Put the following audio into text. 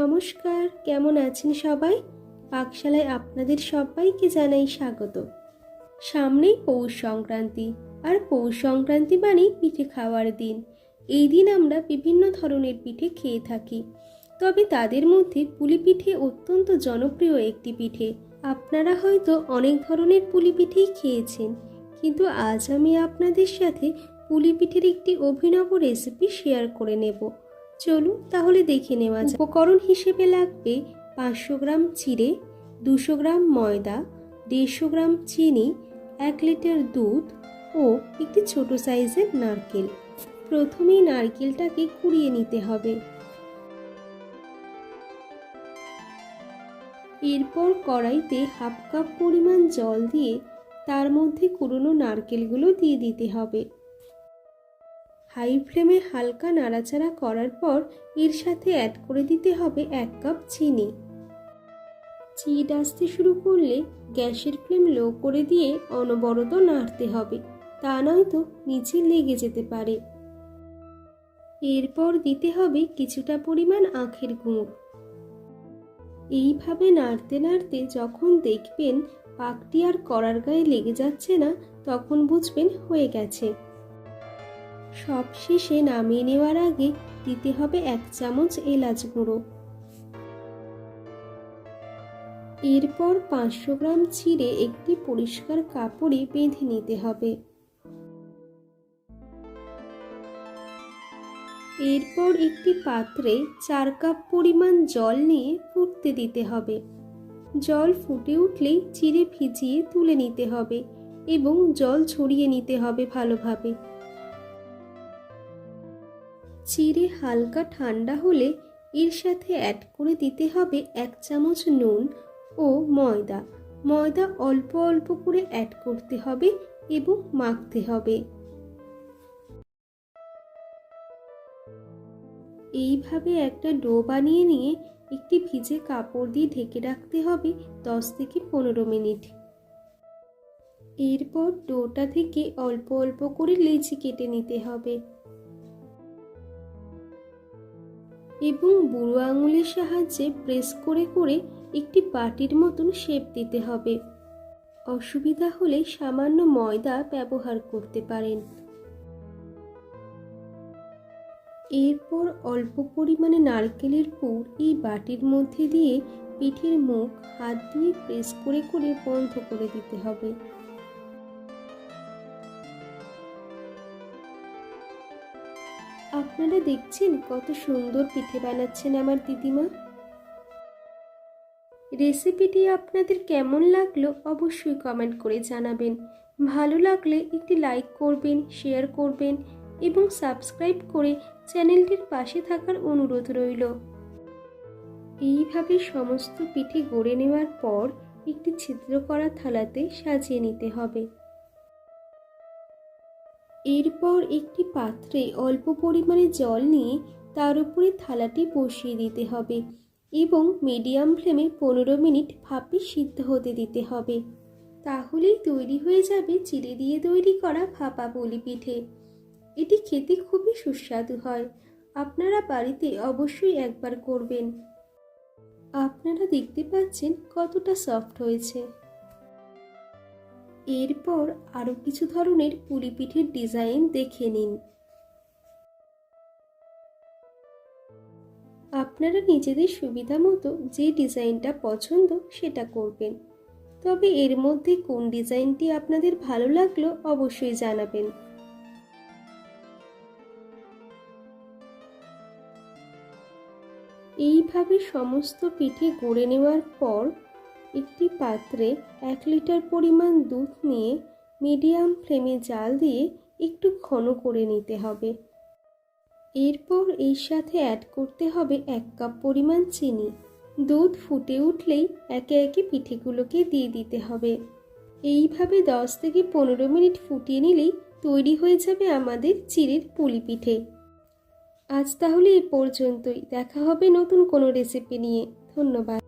নমস্কার, কেমন আছেন সবাই? পাকশালায় আপনাদের সবাইকে জানাই স্বাগত। সামনেই পৌষ সংক্রান্তি, আর পৌষ সংক্রান্তি মানেই পিঠে খাওয়ার দিন। এই দিন আমরা বিভিন্ন ধরনের পিঠে খেয়ে থাকি। তবে তাদের মধ্যে পুলি পিঠে অত্যন্ত জনপ্রিয় একটি পিঠে। আপনারা হয়তো অনেক ধরনের পুলি পিঠেই খেয়েছেন, কিন্তু আজ আমি আপনাদের সাথে পুলি পিঠের একটি অভিনব রেসিপি শেয়ার করে নেব। চলুন তাহলে দেখে নেওয়া যাক। উপকরণ হিসেবে লাগবে পাঁচশো গ্রাম চিড়ে, দুশো গ্রাম ময়দা, দেড়শো গ্রাম চিনি, এক লিটার দুধ ও একটি ছোট সাইজের নারকেল। প্রথমেই নারকেলটাকে কুড়িয়ে নিতে হবে। এরপর কড়াইতে হাফ কাপ পরিমাণ জল দিয়ে তার মধ্যে কুড়োনো নারকেলগুলো দিয়ে দিতে হবে। হাই ফ্লেমে হালকা নাড়াচাড়া করার পর এর সাথে অ্যাড করে দিতে হবে এক কাপ চিনি। চিট আসতে শুরু করলে গ্যাসের ফ্লেম লো করে দিয়ে অনবরত নাড়তে হবে, তা নয়তো নিচে লেগে যেতে পারে। এরপর দিতে হবে কিছুটা পরিমাণ আখের গুঁড়। এইভাবে নাড়তে নাড়তে যখন দেখবেন পাকটি আর করার গায়ে লেগে যাচ্ছে না, তখন বুঝবেন হয়ে গেছে। সব শেষে নামিয়ে নেওয়ার আগে দিতে হবে এক চামচ এলাচ গুঁড়ো। এরপর পাঁচশো গ্রাম চিড়ে একটি পরিষ্কার কাপড়ে বেঁধে নিতে হবে। এরপর একটি পাত্রে চার কাপ পরিমাণ জল নিয়ে ফুটতে দিতে হবে। জল ফুটে উঠলেই চিড়ে ভিজিয়ে তুলে নিতে হবে এবং জল ছড়িয়ে নিতে হবে ভালোভাবে। চিড়ে হালকা ঠান্ডা হলে এর সাথে অ্যাড করে দিতে হবে এক চামচ নুন ও ময়দা। ময়দা অল্প অল্প করে অ্যাড করতে হবে এবং মাখতে হবে। এইভাবে একটা ডো বানিয়ে নিয়ে একটি ভিজে কাপড় দিয়ে ঢেকে রাখতে হবে দশ থেকে পনেরো মিনিট। এরপর ডোটা থেকে অল্প অল্প করে লেচি কেটে নিতে হবে। এবং বুড়ো আঙুলের সাহায্যে প্রেস করে করে একটি বাটির মতন শেপ দিতে হবে। অসুবিধা হলে সামান্য ময়দা ব্যবহার করতে পারেন। এরপর অল্প পরিমাণে নারকেলের পুর এই বাটির মধ্যে দিয়ে পিঠের মুখ, হাত দিয়ে প্রেস করে করে বন্ধ করে দিতে হবে। আপনারা দেখছেন কত সুন্দর পিঠে বানাচ্ছেন আমার দিদিমা। রেসিপিটি আপনাদের কেমন লাগল অবশ্যই কমেন্ট করে জানাবেন। ভালো লাগলে একটি লাইক করবেন, শেয়ার করবেন এবং সাবস্ক্রাইব করে চ্যানেলটির পাশে থাকার অনুরোধ রইল। এইভাবে সমস্ত পিঠে গড়ে নেওয়ার পর একটি ছিদ্র করা থালাতে সাজিয়ে নিতে হবে। এরপর একটি পাত্রে অল্প পরিমাণে জল নিয়ে তার উপরে থালাটি বসিয়ে দিতে হবে এবং মিডিয়াম ফ্লেমে পনেরো মিনিট ভাপে সিদ্ধ হতে দিতে হবে। তাহলেই তৈরি হয়ে যাবে চিড়ে দিয়ে তৈরি করা ভাপা বলি পিঠে এটি খেতে খুবই সুস্বাদু হয়। আপনারা বাড়িতে অবশ্যই একবার করবেন। আপনারা দেখতে পাচ্ছেন কতটা সফট হয়েছে। এরপর আরও কিছু ধরনের পুলি পিঠের ডিজাইন দেখে নিন। আপনারা নিজেদের সুবিধা মতো যে ডিজাইনটা পছন্দ সেটা করবেন। তবে এর মধ্যে কোন ডিজাইনটি আপনাদের ভালো লাগল অবশ্যই জানাবেন। এইভাবে সমস্ত পিঠে গড়ে নেওয়ার পর একটি পাত্রে এক লিটার পরিমাণ দুধ নিয়ে মিডিয়াম ফ্লেমে জাল দিয়ে একটু ঘন করে নিতে হবে। এরপর এর সাথে অ্যাড করতে হবে এক কাপ পরিমাণ চিনি। দুধ ফুটে উঠলেই একে একে পিঠেগুলোকে দিয়ে দিতে হবে। এইভাবে দশ থেকে পনেরো মিনিট ফুটিয়ে নিলেই তৈরি হয়ে যাবে আমাদের চিড়ের পুলি পিঠে। আজ তাহলে এ পর্যন্তই। দেখা হবে নতুন কোনো রেসিপি নিয়ে। ধন্যবাদ।